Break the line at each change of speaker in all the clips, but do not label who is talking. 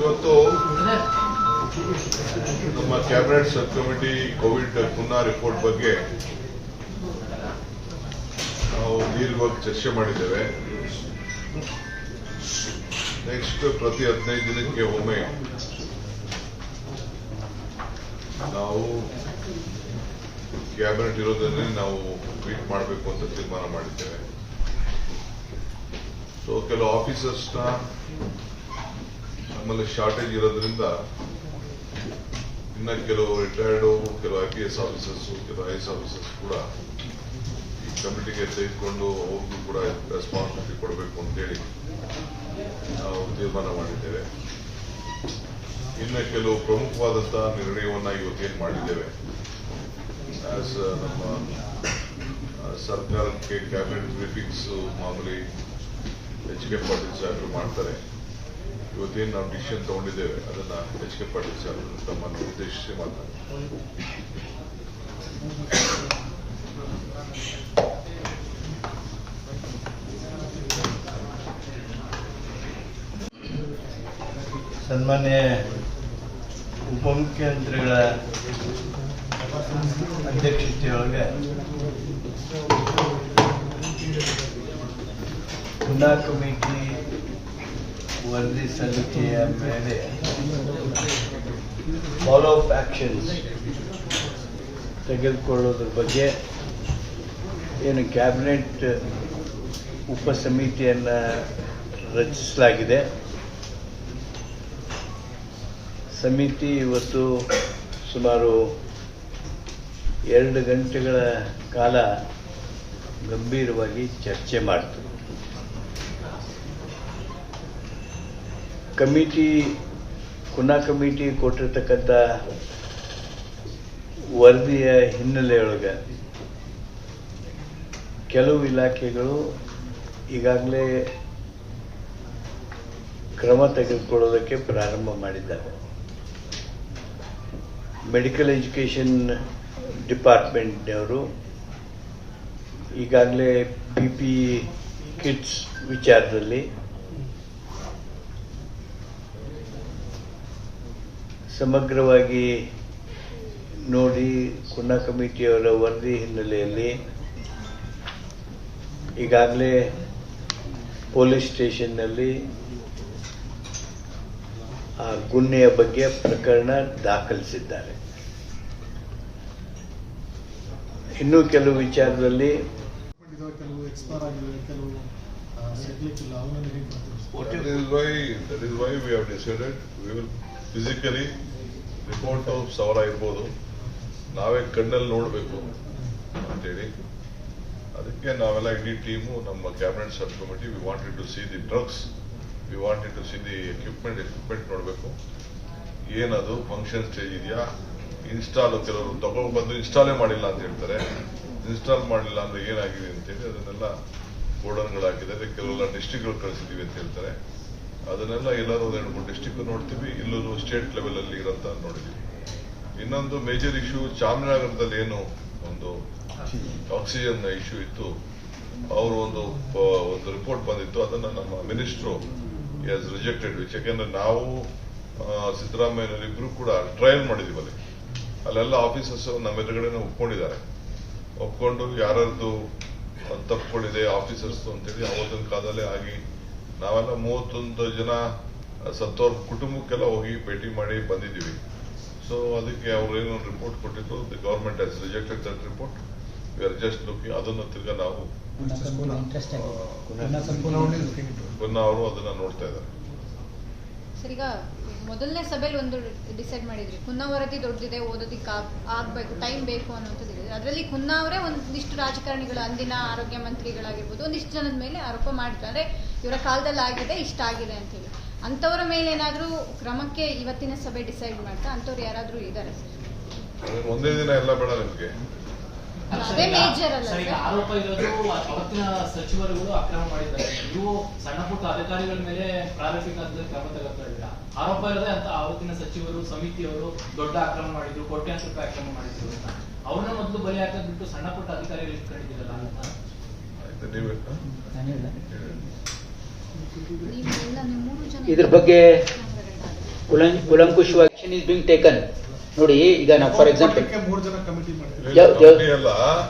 ಇವತ್ತು ನಮ್ಮ cabinet sub committee covid ಪುನಃ ರಿಪೋರ್ಟ್ ಬಗ್ಗೆ ನಾವು ದೀರ್ಘವಾಗಿ ಚರ್ಚೆ ಮಾಡಿದ್ದೇವೆ. ನೆಕ್ಸ್ಟ್ ಪ್ರತಿ ಹದಿನೈದು ದಿನಕ್ಕೆ ಒಮ್ಮೆ ನಾವು ಕ್ಯಾಬಿನೆಟ್ ಇರೋದನ್ನೇ ನಾವು ಮೀಟ್ ಮಾಡಬೇಕು ಅಂತ ತೀರ್ಮಾನ ಮಾಡಿದ್ದೇವೆ. ಸೊ ಕೆಲವು ಆಫೀಸರ್ಸ್ನ ನಮ್ಮಲ್ಲಿ ಶಾರ್ಟೇಜ್ ಇರೋದ್ರಿಂದ ಇನ್ನ ಕೆಲವು ರಿಟೈರ್ಡ್ ಕೆಲವು ಐ ಪಿ ಎಸ್ ಆಫೀಸರ್ಸ್ ಕೆಲವು ಐ ಎಸ್ ಆಫೀಸರ್ಸ್ ಕೂಡ ಈ ಕಮಿಟಿಗೆ ತೆಗೆದುಕೊಂಡು ಅವ್ರಿಗೂ ಕೂಡ ರೆಸ್ಪಾನ್ಸಿಬಿಲಿಟಿ ಕೊಡಬೇಕು ಅಂತೇಳಿ ನಾವು ತೀರ್ಮಾನ ಮಾಡಿದ್ದೇವೆ. ಇನ್ನು ಕೆಲವು ಪ್ರಮುಖವಾದಂತಹ ನಿರ್ಣಯವನ್ನ ಇವತ್ತೇನು ಮಾಡಿದ್ದೇವೆ? ಆಸ್ ನಮ್ಮ ಸರ್ಕಾರಕ್ಕೆ ಕ್ಯಾಬಿನೆಟ್ ಬ್ರೀಫಿಂಗ್ಸ್ ಮಾಮೂಲಿ ಎಚ್ ಕೆ ಪಾಟೀಲ್ ಸಾಹೇಬರು ಮಾಡ್ತಾರೆ. ಇವತ್ತೇನು ನಾವು ಡಿಸಿಷನ್ ತಗೊಂಡಿದ್ದೇವೆ, ಅದನ್ನ ಎಚ್ ಕೆ ಪಾಟೀಲ್ ಸರ್ ತಮ್ಮನ್ನು ಉದ್ದೇಶಿಸಿ ಮಾತಾಡ್ತಾರೆ
ಸನ್ಮಾನ್ಯ ಉಪಮುಖ್ಯಮಂತ್ರಿಗಳ ಅಧ್ಯಕ್ಷತೆಯೊಳಗೆ ಪುನಾ ಕಮಿಟಿ ವರದಿ ಸಲ್ಲಿಕೆಯ ಮೇಲೆ ಫಾಲೋ ಅಪ್ ಆಕ್ಷನ್ಸ್ ತೆಗೆದುಕೊಳ್ಳೋದ್ರ ಬಗ್ಗೆ ಏನು ಕ್ಯಾಬಿನೆಟ್ ಉಪ ಸಮಿತಿಯನ್ನು ರಚಿಸಲಾಗಿದೆ. ಸಮಿತಿ ಇವತ್ತು ಸುಮಾರು ಎರಡು ಗಂಟೆಗಳ ಕಾಲ ಗಂಭೀರವಾಗಿ ಚರ್ಚೆ ಮಾಡಿತು. ಕಮಿಟಿ, ಕುನಾ ಕಮಿಟಿ ಕೊಟ್ಟಿರ್ತಕ್ಕಂಥ ವರದಿಯ ಹಿನ್ನೆಲೆಯೊಳಗೆ ಕೆಲವು ಇಲಾಖೆಗಳು ಈಗಾಗಲೇ ಕ್ರಮ ತೆಗೆದುಕೊಳ್ಳೋದಕ್ಕೆ ಪ್ರಾರಂಭ ಮಾಡಿದ್ದಾರೆ. ಮೆಡಿಕಲ್ ಎಜುಕೇಷನ್ ಡಿಪಾರ್ಟ್ಮೆಂಟ್ನವರು ಈಗಾಗಲೇ ಪಿ ಪಿ ಕಿಟ್ಸ್ ವಿಚಾರದಲ್ಲಿ ಸಮಗ್ರವಾಗಿ ನೋಡಿ ಕುನ್ನಾ ಕಮಿಟಿಯವರ ವರದಿ ಹಿನ್ನೆಲೆಯಲ್ಲಿ ಈಗಾಗಲೇ ಪೊಲೀಸ್ ಸ್ಟೇಷನ್ನಲ್ಲಿ ಆ ಗುನ್ನೆಯ ಬಗ್ಗೆ ಪ್ರಕರಣ ದಾಖಲಿಸಿದ್ದಾರೆ. ಇನ್ನೂ ಕೆಲವು ವಿಚಾರದಲ್ಲಿ
ಇದಾವೆ ಕೆಲವು ಎಕ್ಸ್ಪೈರ್ ಆಗಿವೆ ಕೆಲವು ಸಿಗ್ಲಿಕ್ಕಿಲ್ಲ ಅವನ್ನ ಹೇಗೆ ಮಾಡ್ತೀವಿ
That is why, that is why we have decided, we will physically of ಸಾವಿರ ಇರ್ಬೋದು ನಾವೇ ಕಣ್ಣಲ್ಲಿ ನೋಡಬೇಕು ಅಂತೇಳಿ. ಅದಕ್ಕೆ ನಾವೆಲ್ಲ ಇಡೀ ಟೀಮು, ನಮ್ಮ cabinet sub committee we wanted to see the drugs we wanted to see the equipment equipment ನೋಡಬೇಕು. ಏನದು ಫಂಕ್ಷನ್ ಸ್ಟೇಜ್ ಇದೆಯಾ? ಇನ್ಸ್ಟಾಲ್ ಕೆಲವರು ತಗೊಂಡು ಬಂದು ಇನ್ಸ್ಟಾಲೇ ಮಾಡಿಲ್ಲ ಅಂತ ಹೇಳ್ತಾರೆ. ಇನ್ಸ್ಟಾಲ್ ಮಾಡಿಲ್ಲ ಅಂದ್ರೆ ಏನಾಗಿದೆ ಅಂತೇಳಿ ಅದನ್ನೆಲ್ಲ ಗೋಡನ್ಗಳಾಗಿದೆ ಕೆಲವೆಲ್ಲ ಡಿಸ್ಟಿಕ್ಗಳು ಕಳಿಸಿದ್ದೀವಿ ಅಂತ ಹೇಳ್ತಾರೆ. ಅದನ್ನೆಲ್ಲ ಎಲ್ಲರೂ ಎರಡು ಮೂರು ಡಿಸ್ಟಿಕ್ ನೋಡ್ತೀವಿ. ಇಲ್ಲೂ ಸ್ಟೇಟ್ ಲೆವೆಲ್ ಅಲ್ಲಿ ಇರೋಂತ ನೋಡಿದೀವಿ. ಇನ್ನೊಂದು ಮೇಜರ್ ಇಶ್ಯೂ ಚಾಮರಾಜನಗರದಲ್ಲಿ ಏನು ಒಂದು ಆಕ್ಸಿಜನ್ ಇಶ್ಯೂ ಇತ್ತು. ಅವರು ಒಂದು ಒಂದು ರಿಪೋರ್ಟ್ ಬಂದಿತ್ತು. ಅದನ್ನ ನಮ್ಮ ಮಿನಿಸ್ಟ್ರು ಎಸ್ ರಿಜೆಕ್ಟೆಡ್ ಯಾಕೆಂದ್ರೆ ನಾವು ಆ, ಸಿದ್ದರಾಮಯ್ಯನವರು ಇಬ್ರು ಕೂಡ ಟ್ರಯಲ್ ಮಾಡಿದೀವಿ ಅಲ್ಲಿ. ಅಲ್ಲೆಲ್ಲ ಆಫೀಸರ್ಸ್ ನಮ್ಮ ಎದುರುಗಡೆ ಒಪ್ಕೊಂಡಿದ್ದಾರೆ. ಒಪ್ಕೊಂಡು ಯಾರದ್ದು ತಪ್ಪುಗಳಿದೆ ಆಫೀಸರ್ಸ್ ಅಂತೇಳಿ ಅವತ್ತಿನ ಕಾಲದಲ್ಲೇ ಆಗಿ ನಾವೆಲ್ಲ ಮೂವತ್ತೊಂದು ಜನ ಸತ್ತೋರ್ ಕುಟುಂಬಕ್ಕೆಲ್ಲ ಹೋಗಿ ಭೇಟಿ ಮಾಡಿ ಬಂದಿದ್ದೀವಿ. ಸೊ ಅದಕ್ಕೆ ಅವ್ರು ಏನೋ ರಿಪೋರ್ಟ್ ಕೊಟ್ಟಿದ್ದು the government has rejected that report we are just looking ಅದನ್ನು ತಿರ್ಗಾ ನಾವು ಪುನಃ ಅವರು ಅದನ್ನ ನೋಡ್ತಾ ಇದ್ದಾರೆ.
ಸರ್ ಈಗ ಮೊದಲನೇ ಸಭೆಯಲ್ಲಿ ಒಂದು ಡಿಸೈಡ್ ಮಾಡಿದ್ರಿ. ಕುನ್ನ ವರದಿ ದೊಡ್ಡದಿದೆ ಓದೋದಿಕ್ಕೆ ಆಗಬೇಕು ಆಗ್ಬೇಕು ಟೈಮ್ ಬೇಕು ಅನ್ನೋಂಥದ್ದು ಇದೆ. ಅದರಲ್ಲಿ ಕುನ್ನ ಅವರೇ ಒಂದಿಷ್ಟು ರಾಜಕಾರಣಿಗಳು ಅಂದಿನ ಆರೋಗ್ಯ ಮಂತ್ರಿಗಳಾಗಿರ್ಬೋದು ಒಂದಿಷ್ಟು ಜನದ ಮೇಲೆ ಆರೋಪ ಮಾಡಿದ್ದಾರೆ. ಇವರ ಕಾಲದಲ್ಲಿ ಆಗಿದೆ ಇಷ್ಟ ಆಗಿದೆ ಅಂತೇಳಿ ಅಂಥವರ ಮೇಲೆ ಏನಾದರೂ ಕ್ರಮಕ್ಕೆ ಇವತ್ತಿನ ಸಭೆ ಡಿಸೈಡ್ ಮಾಡ್ತಾ ಅಂಥವ್ರು ಯಾರಾದರೂ ಇದ್ದಾರೆ ಸರ್?
ಒಂದೇ ದಿನ ಎಲ್ಲ ಬೇಡ ನಿಮಗೆ.
ಅದೇ ಮೇಜರ್ ಅಲ್ಲ
ಸರ್, ಆರೋಪ ಇರೋದು ಅವತ್ತಿನ ಸಚಿವರುಗಳು ಅಕ್ರಮ ಮಾಡಿದ್ದಾರೆ. ನೀವು ಸಣ್ಣ ಪುಟ್ಟ ಅಧಿಕಾರಿಗಳ ಮೇಲೆ ಪ್ರಾರಂಭಿಕ ಹಂತದಲ್ಲಿ ಕ್ರಮ ತಗೋತಾ ಇದ್ದೀರಾ? ಆರೋಪ ಇರೋದೇ ಅಂತ ಅವತ್ತಿನ ಸಚಿವರು ಸಮಿತಿಯವರು ದೊಡ್ಡ ಅಕ್ರಮ ಮಾಡಿದ್ರು ಕೋಟ್ಯಾಂತರ ರೂಪಾಯಿ ಅಕ್ರಮ ಮಾಡಿದ್ರು ಅಂತ. ಅವ್ರನ್ನ ಮೊದಲು ಬಲಿ ಹಾಕೋದ್ ಬಿಟ್ಟು ಸಣ್ಣ ಪುಟ್ಟ ಅಧಿಕಾರಿಗಳು ಇಟ್ಕೊಂಡಿದ್ದೀರಲ್ಲ ಅಂತ.
ಇದ್ರ ಬಗ್ಗೆ
ಕುಲಂ ಕುಲಂಕುಷವಾಗಿ ಇಸ್ ಬಿಂಗ್ ಟೇಕನ್ ನೋಡಿ ಈಗ ನಾವು ಫಾರ್ ಎಕ್ಸಾಂಪಲ್
ಮೂರು ಜನ ಕಮಿಟಿ ಮಾಡ್ತೀವಿ.
ಯಾವ- ಯಾವ-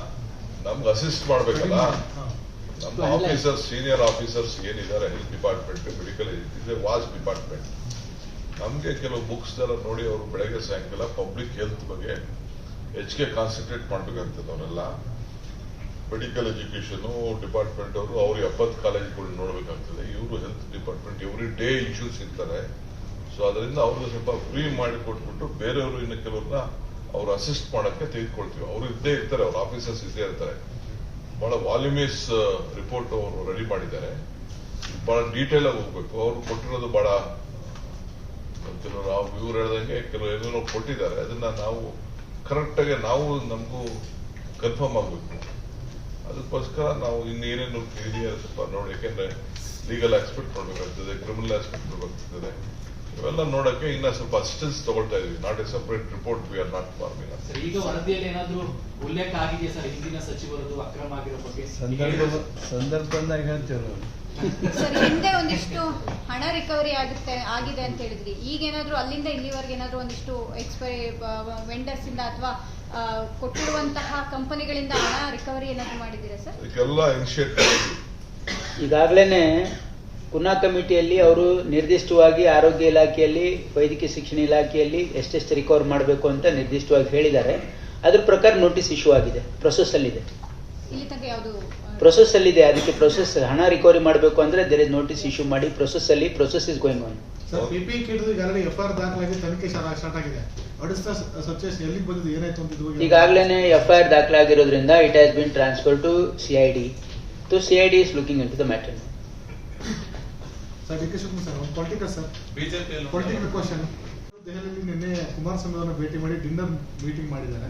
ನಮ್ಗೆ ಅಸಿಸ್ಟ್ ಮಾಡ್ಬೇಕಲ್ಲ. ನಮ್ಮ ಆಫೀಸರ್ಸ್ ಸೀನಿಯರ್ ಆಫೀಸರ್ಸ್ ಏನಿದ್ದಾರೆ ಹೆಲ್ತ್ ಡಿಪಾರ್ಟ್ಮೆಂಟ್ ಮೆಡಿಕಲ್ ಇದೆ ವಾಚ್ ಡಿಪಾರ್ಟ್ಮೆಂಟ್ ನಮ್ಗೆ ಕೆಲವು ಬುಕ್ಸ್ ಎಲ್ಲ ನೋಡಿ ಅವರು ಬೆಳಗ್ಗೆ ಸಾಯಂಕಾಲ ಪಬ್ಲಿಕ್ ಹೆಲ್ತ್ ಬಗ್ಗೆ ಹೆಚ್ಚಿಗೆ ಕಾನ್ಸಂಟ್ರೇಟ್ ಮಾಡ್ಬೇಕಾಗ್ತದೆ ಅವರೆಲ್ಲ ಮೆಡಿಕಲ್ ಎಜುಕೇಶನ್ ಡಿಪಾರ್ಟ್ಮೆಂಟ್ ಅವರು ಅವ್ರು ಎಪ್ಪತ್ತು ಕಾಲೇಜ್ಗಳು ನೋಡಬೇಕಾಗ್ತದೆ. ಇವರು health department every day issues ಇರ್ತಾರೆ. ಸೊ ಅದರಿಂದ ಅವ್ರಿಗೆ ಸ್ವಲ್ಪ ಫ್ರೀ ಮಾಡಿ ಕೊಟ್ಬಿಟ್ಟು ಬೇರೆಯವರು ಇನ್ನು ಕೆಲವ್ರನ್ನ ಅವ್ರು ಅಸಿಸ್ಟ್ ಮಾಡಕ್ಕೆ ತೆಗೆದುಕೊಳ್ತೀವಿ. ಅವ್ರು ಇದ್ದೇ ಇರ್ತಾರೆ, ಅವ್ರ ಆಫೀಸರ್ಸ್ ಇದ್ದೇ ಇರ್ತಾರೆ. ಬಹಳ ವಾಲ್ಯೂಮಿಯಸ್ ರಿಪೋರ್ಟ್ ಅವರು ರೆಡಿ ಮಾಡಿದ್ದಾರೆ. ಬಹಳ ಡೀಟೇಲ್ ಆಗಿ ಹೋಗ್ಬೇಕು. ಅವ್ರು ಕೊಟ್ಟಿರೋದು ಬಹಳ ಕೆಲವರು ನಾವು ಇವ್ರು ಹೇಳ್ದಂಗೆ ಕೆಲವರು ಏನೇನೋ ಕೊಟ್ಟಿದ್ದಾರೆ. ಅದನ್ನ ನಾವು ಕರೆಕ್ಟ್ ಆಗಿ ನಾವು ನಮಗೂ ಕನ್ಫರ್ಮ್ ಆಗ್ಬೇಕು. ಅದಕ್ಕೋಸ್ಕರ ನಾವು ಇನ್ನೇನೇನು ಇದೆಯಾ ಸ್ವಲ್ಪ ನೋಡಿ ಯಾಕೆಂದ್ರೆ ಲೀಗಲ್ ಆಸ್ಪೆಕ್ಟ್ ನೋಡ್ಬೇಕಾಗ್ತದೆ ಕ್ರಿಮಿನಲ್ ಆಸ್ಪೆಕ್ಟ್ ನೋಡ್ಬೇಕಾಗ್ತದೆ. ಇವೆಲ್ಲ ನೋಡಕ್ಕೆ ಇನ್ನ ಸ್ವಲ್ಪ ಅಸಿಸ್ಟೆನ್ಸ್ ತಗೊಳ್ತಾ ಇದೀವಿ. Not a separate report we are not forming
ಈಗ ವರದಿಯಲ್ಲಿ ಏನಾದ್ರೂ ಉಲ್ಲೇಖ ಆಗಿದೆ ಸರ್? ಹಿಂದಿನ ಸಚಿವರದು ಅಕ್ರಮ ಆಗಿರೋ ಬಗ್ಗೆ?
ಸಂದರ್ಭ ಸಂದರ್ಭ ಬಂದಾಗ ಹೇಳ್ತೇವೆ
ಸರ್ ಹಿಂದೆ ಒಂದಿಷ್ಟು ಹಣ ರಿಕವರಿ ಆಗುತ್ತೆ ಆಗಿದೆ ಅಂತ ಹೇಳಿದ್ರಿ. ಈಗೇನಾದ್ರೂ ಅಲ್ಲಿಂದ ಇಲ್ಲಿವರೆಗೆ ಏನಾದ್ರೂ ಒಂದಿಷ್ಟು ಎಕ್ಸ್ಪೈರಿ ವೆಂಡರ್ಸ್ ಇಂದ ಅಥವಾ ಕೊಟ್ಟಿರುವಂತಹ ಕಂಪನಿಗಳಿಂದ ಹಣ ರಿಕವರಿ ಏನಾದ್ರು ಮಾಡಿದ್ದೀರಾ ಸರ್?
ಈಗಾಗಲೇ ಕುನಾ ಕಮಿಟಿಯಲ್ಲಿ ಅವರು ನಿರ್ದಿಷ್ಟವಾಗಿ ಆರೋಗ್ಯ ಇಲಾಖೆಯಲ್ಲಿ ವೈದ್ಯಕೀಯ ಶಿಕ್ಷಣ ಇಲಾಖೆಯಲ್ಲಿ ಎಷ್ಟೆಷ್ಟು ರಿಕವರ್ ಮಾಡಬೇಕು ಅಂತ ನಿರ್ದಿಷ್ಟವಾಗಿ ಹೇಳಿದ್ದಾರೆ. ಅದ್ರ ಪ್ರಕಾರ ನೋಟಿಸ್ ಇಶ್ಯೂ ಆಗಿದೆ ಪ್ರೊಸೆಸ್ ಅಲ್ಲಿದೆ.
ಇಲ್ಲಿ ತನಕ ಯಾವುದು
ಪ್ರೊಸೆಸ್ ಅಲ್ಲಿದೆ ಅದಕ್ಕೆ ಪ್ರೊಸೆಸ್ ಹಣ ರಿಕವರಿ ಮಾಡಬೇಕು ಅಂದ್ರೆ ದೇರ್ ಇಸ್ ನೋಟಿಸ್ ಇಶ್ಯೂ ಮಾಡಿ ಪ್ರೊಸೆಸ್ ಅಲ್ಲಿ process is going on
sir ಪಿಪಿ ಕಿಡಿದು ಈಗಾಗಲೇ F
I R ದಾಖಲಾಗಿರೋದ್ರಿಂದ it has been transfer to C I D to C I D is looking into the matter
ದೆಹಲಿಯಲ್ಲಿ ನಿನ್ನೆ ಕುಮಾರಸ್ವಾಮಿ ಅವರನ್ನು ಭೇಟಿ ಮಾಡಿ ಡಿನ್ನರ್ ಮೀಟಿಂಗ್ ಮಾಡಿದ್ದಾರೆ.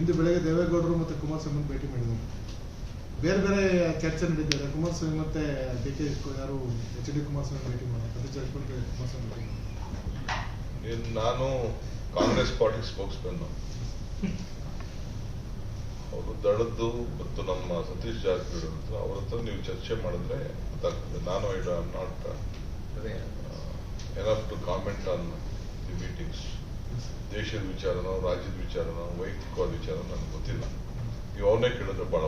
ಇಂದು ಬೆಳಗ್ಗೆ ದೇವೇಗೌಡರು ಮತ್ತೆ ಕುಮಾರಸ್ವಾಮಿ ಭೇಟಿ ಮಾಡಿದ್ದಾರೆ. ಬೇರೆ ಬೇರೆ ಚರ್ಚೆ ನಡೀತಿದೆ. ಕುಮಾರಸ್ವಾಮಿ ಮತ್ತೆ ಡಿ ಕೆ ಯಾರು ಎಚ್ ಡಿ ಕುಮಾರಸ್ವಾಮಿ ಭೇಟಿ ಮಾಡೋದು ಅದು ಜಡ್ಜ್ಮೆಂಟ್ ಕುಮಾರಸ್ವಾಮಿ ಭೇಟಿ
ನಾನು ಕಾಂಗ್ರೆಸ್ ಪಾರ್ಟಿ ಸ್ಪೋಕ್ಸ್ ಮೆನ್ ಅವರು ದಳದ್ದು ಮತ್ತು ನಮ್ಮ ಸತೀಶ್ ಜಾರಕಿಹೊಳಿ ಅವರ ಹತ್ರ ನೀವು ಚರ್ಚೆ ಮಾಡಿದ್ರೆ ಗೊತ್ತಾಗ್ತದೆ. ನಾನು I am not enough to comment on the meetings ದೇಶದ ವಿಚಾರನೋ, ರಾಜ್ಯದ ವಿಚಾರನೋ, ವೈಯಕ್ತಿಕವಾದ ವಿಚಾರ ನನಗೆ ಗೊತ್ತಿಲ್ಲ. ನೀವು ಅವನ್ನೇ ಕೇಳಿದ್ರೆ ಬಹಳ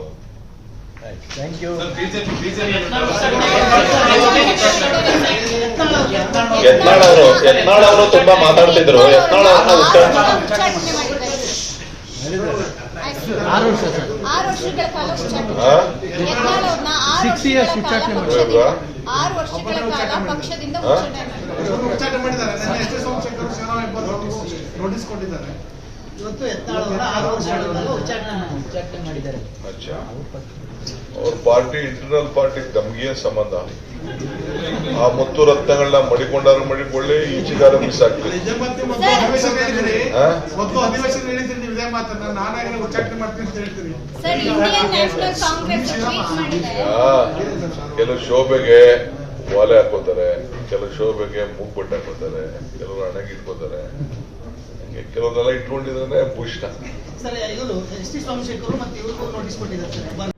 ಥ್ಯಾಂಕ್ ಯು
ಯತ್ನಾಳ್ ಅವರು ಯತ್ನಾಳ್ ಅವರು ತುಂಬಾ ಮಾತಾಡ್ತಿದ್ರು. ಯತ್ನಾಳ್ ಅವ್ರನ್ನ
ಆರು ವರ್ಷ ಸರ್.
ಆರು ವರ್ಷಗಳ ಕಾಲ? ಯತ್ನಾಳ್ ಆರು ವರ್ಷಗಳ
ಉಚ್ಚಾಟನೆ
ಪಕ್ಷದಿಂದ- ಆರು ವರ್ಷಗಳ ಕಾಲ ಪಕ್ಷದಿಂದ? ಉಚ್ಚಾಟನೆ ಮಾಡಿದ್ದಾರೆ
ಉಚ್ಚಾಟನೆ ಮಾಡಿದ್ದಾರೆ. ನಿನ್ನೆ ಎಸ್ ಸೋಮಶೇಖರ್ ಶಿವರಾಮ ಹೆಬ್ಬಾರ್ ನೋಟಿಸ್ ಕೊಟ್ಟಿದ್ದಾರೆ.
ಇವತ್ತು ಎತ್ತಾಳವರ ಆರು ವರ್ಷಗಳ
ಉಚ್ಚಾಟನೆ ಮಾಡಿದ್ದಾರೆ.
ಅಚ್ಚಾ. ಅವ್ರ ಪಾರ್ಟಿ ಇಂಟರ್ನಲ್ ಪಾರ್ಟಿ ತಮಗೇ ಸಂಬಂಧ? ಆ ಮುತ್ತು ರತ್ನಗಳನ್ನ ಮಡಿಕೊಂಡಾರು ಮಡಿಕೊಳ್ಳಿ ಈಚೆಗಾರ ಮಿಸ್ ಆಗ್ತದೆ ಕೆಲವು ಶೋಭೆಗೆ ಓಲೆ ಹಾಕೋತಾರೆ ಕೆಲವು ಶೋಭೆಗೆ ಮೂಗ್ಬಟ್ಟೆ ಹಾಕೋತಾರೆ ಕೆಲವರು ಹಣೆಗೆ ಕೆಲವರೆಲ್ಲ ಇಟ್ಕೊಂಡಿದ್ರೆ ಭೂಷಣ
ಸರ್ ಇವರು ಎಸ್ ಟಿ ಸೋಮಶೇಖರ್ ಮತ್ತೆ ಇವ್ರಿಗೂ ನೋಟಿಸ್ ಕೊಟ್ಟಿದ್ದಾರೆ ಸರ್.